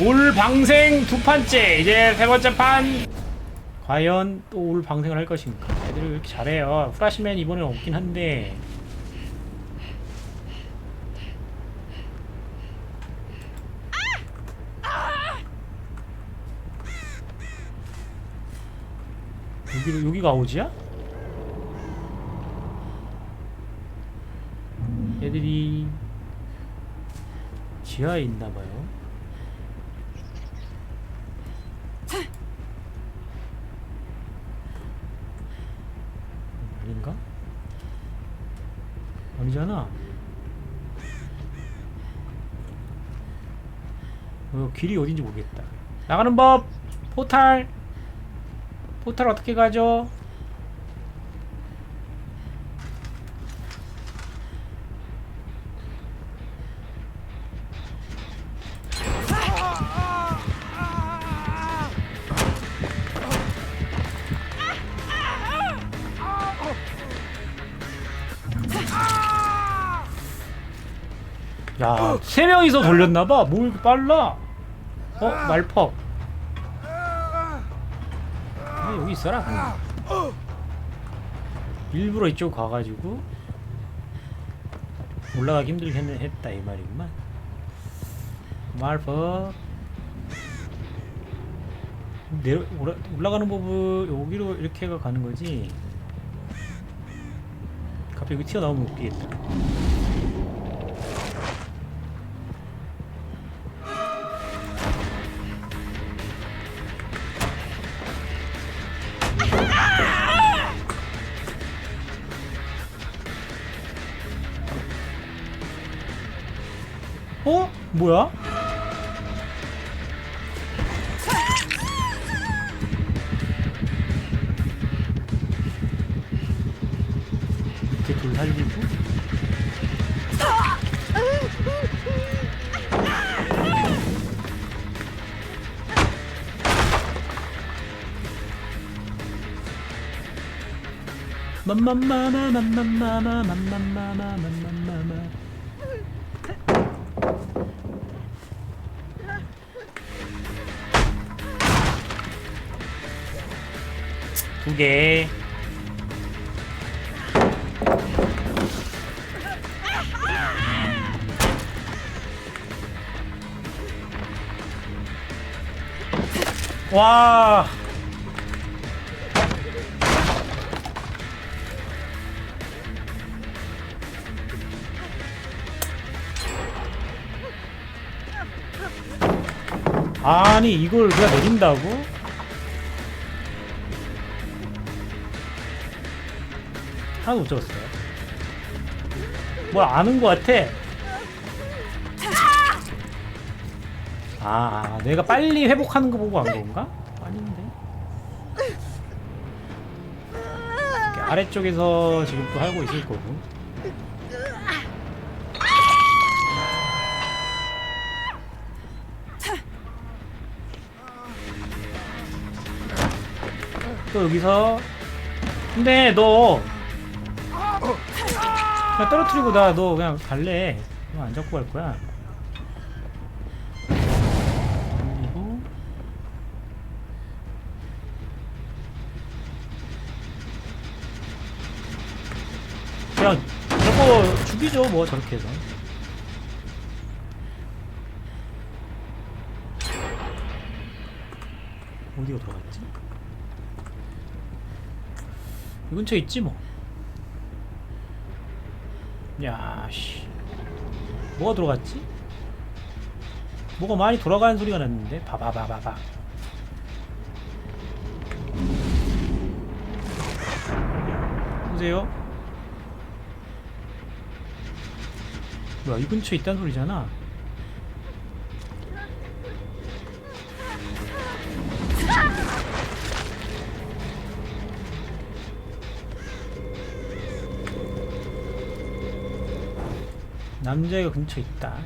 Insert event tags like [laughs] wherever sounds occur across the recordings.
올 방생 두 판째. 이제 세 번째 판. 과연 또 올 방생을 할 것인가? 애들이 왜 이렇게 잘해요. 프라시맨 이번에 없긴 한데. 여기 여기가 아우지야? 애들이 지하에 있나봐요. 아닌가? 아니잖아. 어, 길이 어딘지 모르겠다. 나가는 법! 포탈! 포탈 어떻게 가죠? 야, 세 명이서 돌렸나봐. 뭐 이렇게 빨라? 어, 말퍽. 아, 여기 있어라. 일부러 이쪽 가가지고 올라가기 힘들게 했- 했다 이 말이구만. 말퍽. 내려 올라, 올라가는 법은 여기로 이렇게 가 가는 거지. 갑자기 튀어나오면 웃기겠다. 밑에 돌 살리고 맘맘마마맘맘마마맘맘마마맘맘마 두 개. 와. 아니 이걸 내가 내린다고? 하나도 못 잡았어요. 뭘 아는 것 같아. 아, 내가 빨리 회복하는 거 보고 안 건가? 아닌데. 아래쪽에서 지금 또 하고 있을 거고. 또 여기서 근데 너 그냥 떨어뜨리고 나 너 그냥 갈래. 그냥 안 잡고 갈 거야. 그냥 저거 죽이죠 뭐 저렇게 해서. 어디가 들어갔지? 이 근처에 있지 뭐. 야, 씨. 뭐가 들어갔지? 뭐가 많이 돌아가는 소리가 났는데? 봐봐봐봐봐. 보세요. 뭐야, 이 근처에 있다는 소리잖아. 남자애가 근처에 있다.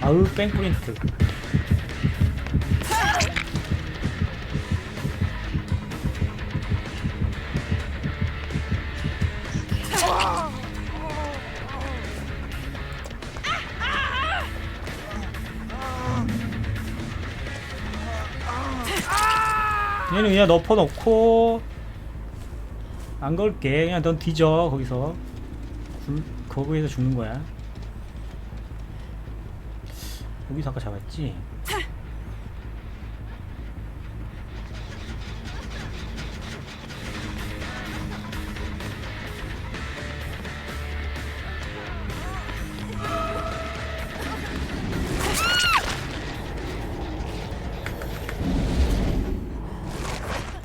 아우 뺑프린트 얘는 그냥 덮어놓고 안 걸게. 그냥 넌 뒤져 거기서. 굴, 거기에서 죽는 거야. 여기서 아까 잡았지?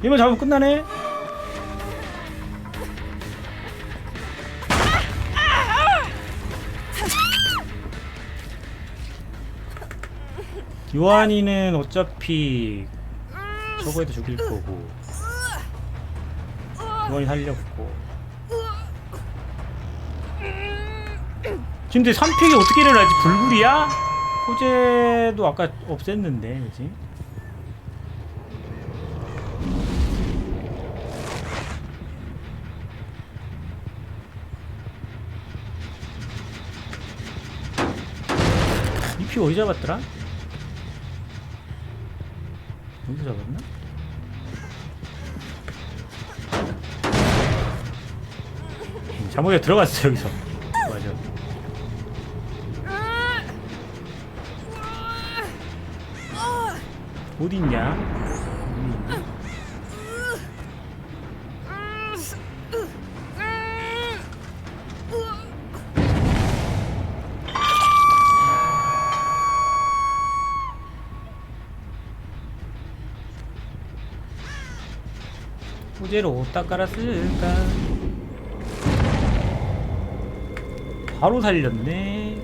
얘만 잡으면 끝나네 요한이는 어차피 저거에도 죽일 거고 요한이 살렸고 근데 3픽이 어떻게 일어나지? 불굴이야? 호재도 아까 없앴는데 그지? 피 어디 잡았더라? 여기서 잡았나? 음, 잘못에 들어갔어 여기서 맞아 어디 있냐? 호재로 어디다 깔았을까? 바로 살렸네.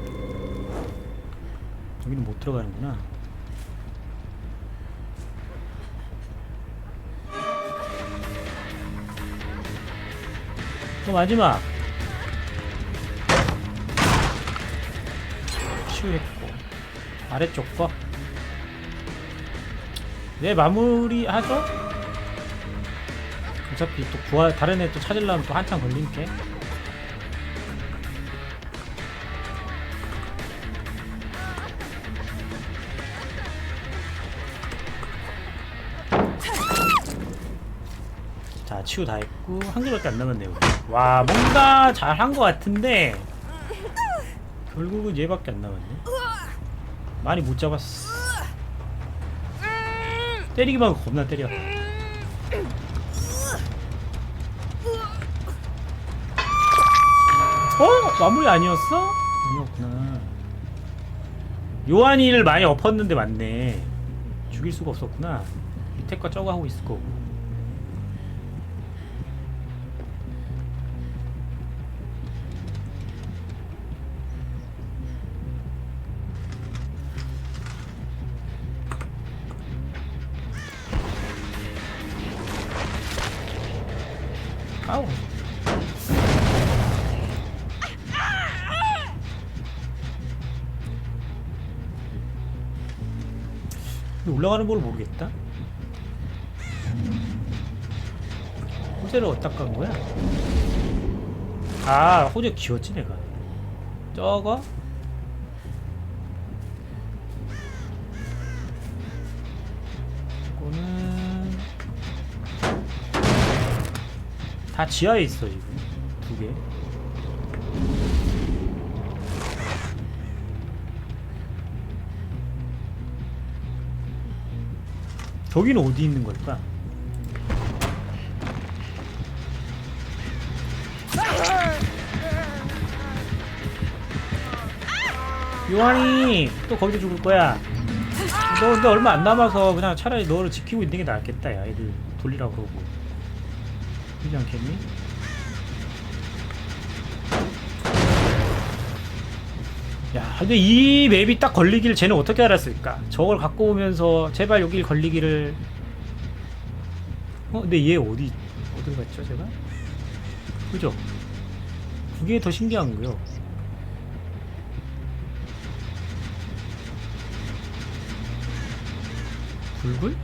여기는 못 들어가는구나. 또 마지막. 치유했고 아래쪽 거. 네 마무리 하죠? 어차피 또 구하 다른 애 또 찾으려면 또 한참 걸림게. 자 치유 다 했고 한 개밖에 안 남았네요. 와 뭔가 잘 한 것 같은데 결국은 얘밖에 안 남았네. 많이 못 잡았어. 때리기만 하고 겁나 때려. 마무리 아니었어? 아니었구나. 요한이를 많이 엎었는데 맞네. 죽일 수가 없었구나. 밑에 거 저거 하고 있을 거고. 올라가는 걸 모르겠다. 호재를 어디다 간 거야? 아, 호재 기웠지 내가. 저거? 이거는 다 지하에 있어 지금 두 개. 저기는 어디 있는 걸까? 요한이 또 거기서 죽을 거야. 너 근데 얼마 안 남아서 그냥 차라리 너를 지키고 있는 게 낫겠다, 야. 애들 돌리라 그러고. 그러지 않겠니? 야, 근데 이 맵이 딱 걸리기를 쟤는 어떻게 알았을까? 저걸 갖고 오면서 제발 여길 걸리기를. 어, 근데 얘 어디 어디 갔죠, 제가? 그죠? 그게 더 신기한 거요. 불굴?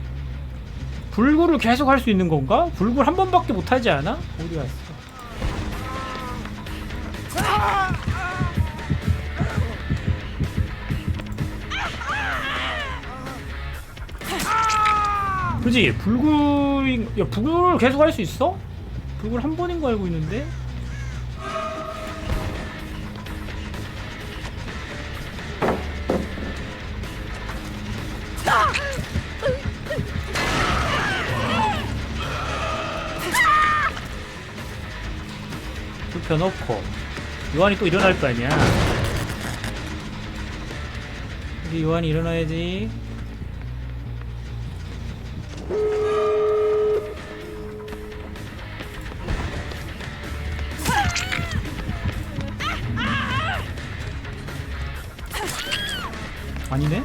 불굴을 계속 할 수 있는 건가? 불굴 한 번밖에 못 하지 않아? 어디 갔어? 그지? 불굴 야 불굴 계속 할 수 있어? 불굴 한 번인 거 알고 있는데? 불 펴놓고. 요한이 또 일어날 거 아니야. 우리 요한이 일어나야지 아니네?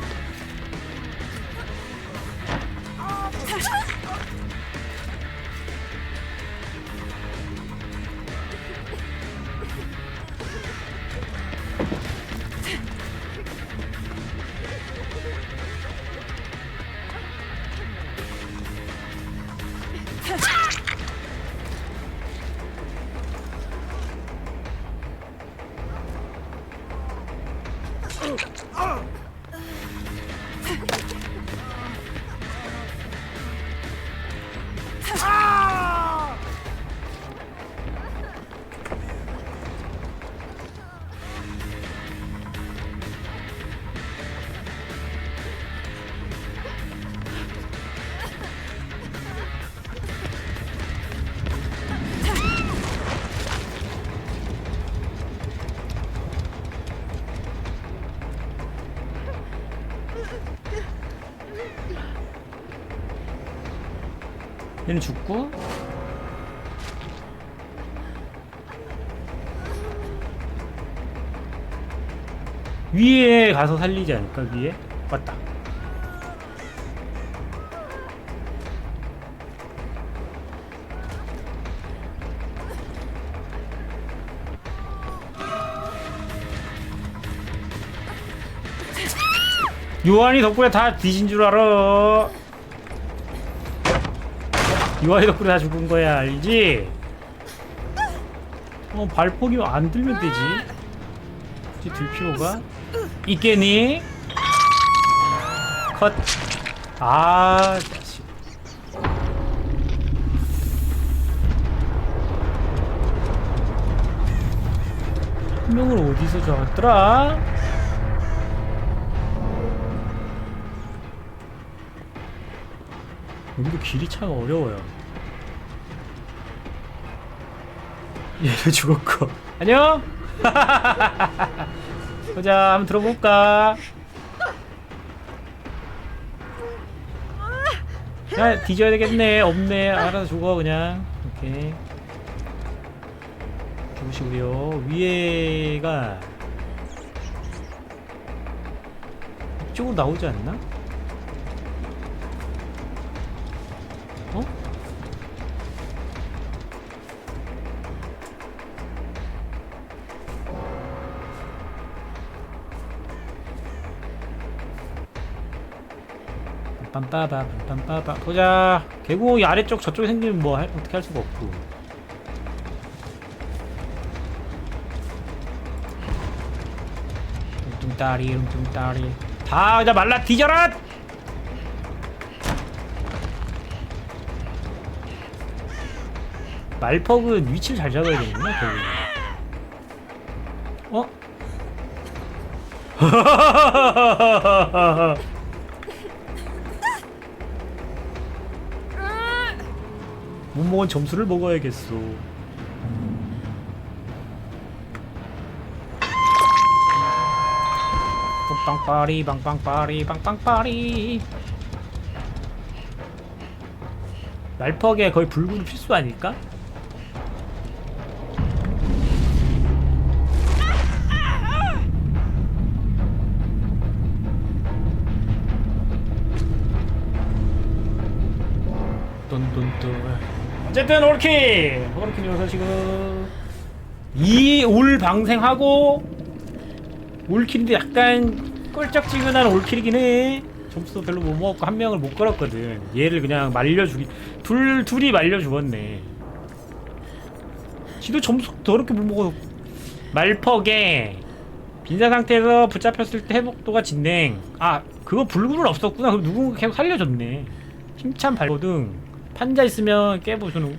얘는 죽고. 위에 가서 살리지 않을까 위에? 맞다. 요한이 덕분에 다 뒤진 줄 알아 요한이 덕분에 다 죽은 거야 알지? 어 발포기 안 들면 되지 굳이 들 필요가 있겠니? 컷 아 자식 한 명을 어디서 잡았더라? 여기도 길이 참 어려워요. 얘도 죽었고. 안녕? [laughs] 보자, 한번 들어볼까? 야, 뒤져야 되겠네. 없네. 알아서 죽어, 그냥. 오케이. 죽으시고요. 위에가 이쪽으로 나오지 않나? 빰빠바 빰빰빠바 보자 계곡 이 아래쪽 저쪽에 생기면 뭐 할, 어떻게 할 수가 없고 뚱뚱따리 뚱뚱따리. 다 그냥 말라 뒤져라! 말퍽은 위치를 잘 잡아야 되는구나 결국 어? [laughs] 못 먹은 점수를 먹어야겠어 빵빵빠리 빵빵빠리 빵빵빠리 말퍽에 거의 불구는 필수 아닐까? 어쨌든 올킬 올킬 어서 지금 이올 방생하고 올킬인데 약간 껄쩍지근한 올킬이긴 해. 점수도 별로 못 먹었고 한 명을 못 걸었거든. 얘를 그냥 말려 죽이 둘 둘이 말려 죽었네. 지도 점수 더럽게 못 먹어 말퍽에 빈사 상태에서 붙잡혔을 때 회복도가 진행. 아 그거 불구는 없었구나. 그럼 누군가 계속 살려줬네. 힘찬 발버둥 판자 있으면 깨부수는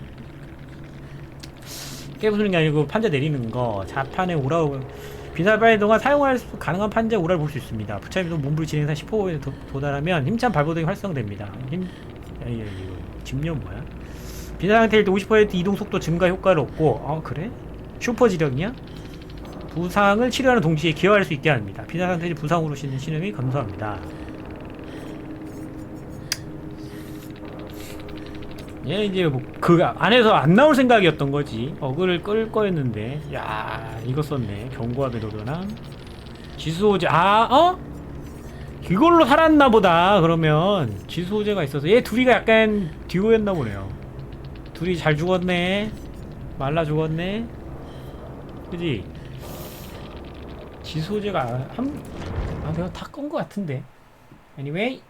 깨부수는 게 아니고 판자 내리는 거 자판에 오라고 비살발의 동안 사용할 수 가능한 판자 오라를 볼 수 있습니다. 부차임도 몸부림 진행사 10호에 도, 도달하면 힘찬 발버둥이 활성됩니다. 힘 야, 이거, 이거 집념 뭐야? 비상 상태일 때 50% 이동 속도 증가 효과를 얻고 아 그래? 슈퍼 지력이야? 부상을 치료하는 동시에 기여할 수 있게 합니다. 비상 상태일 부상으로 시는 신음이 감소합니다. 얘 이제 뭐 그 안에서 안 나올 생각이었던 거지. 어그를 끌 거였는데, 야 이거 썼네. 경고압의 도전함. 지수호재 아 어? 이걸로 살았나 보다. 그러면 지수호재가 있어서 얘 둘이가 약간 듀오였나 보네요. 둘이 잘 죽었네. 말라 죽었네. 그지? 지소재가 한, 아, 내가 다건거 같은데. Anyway,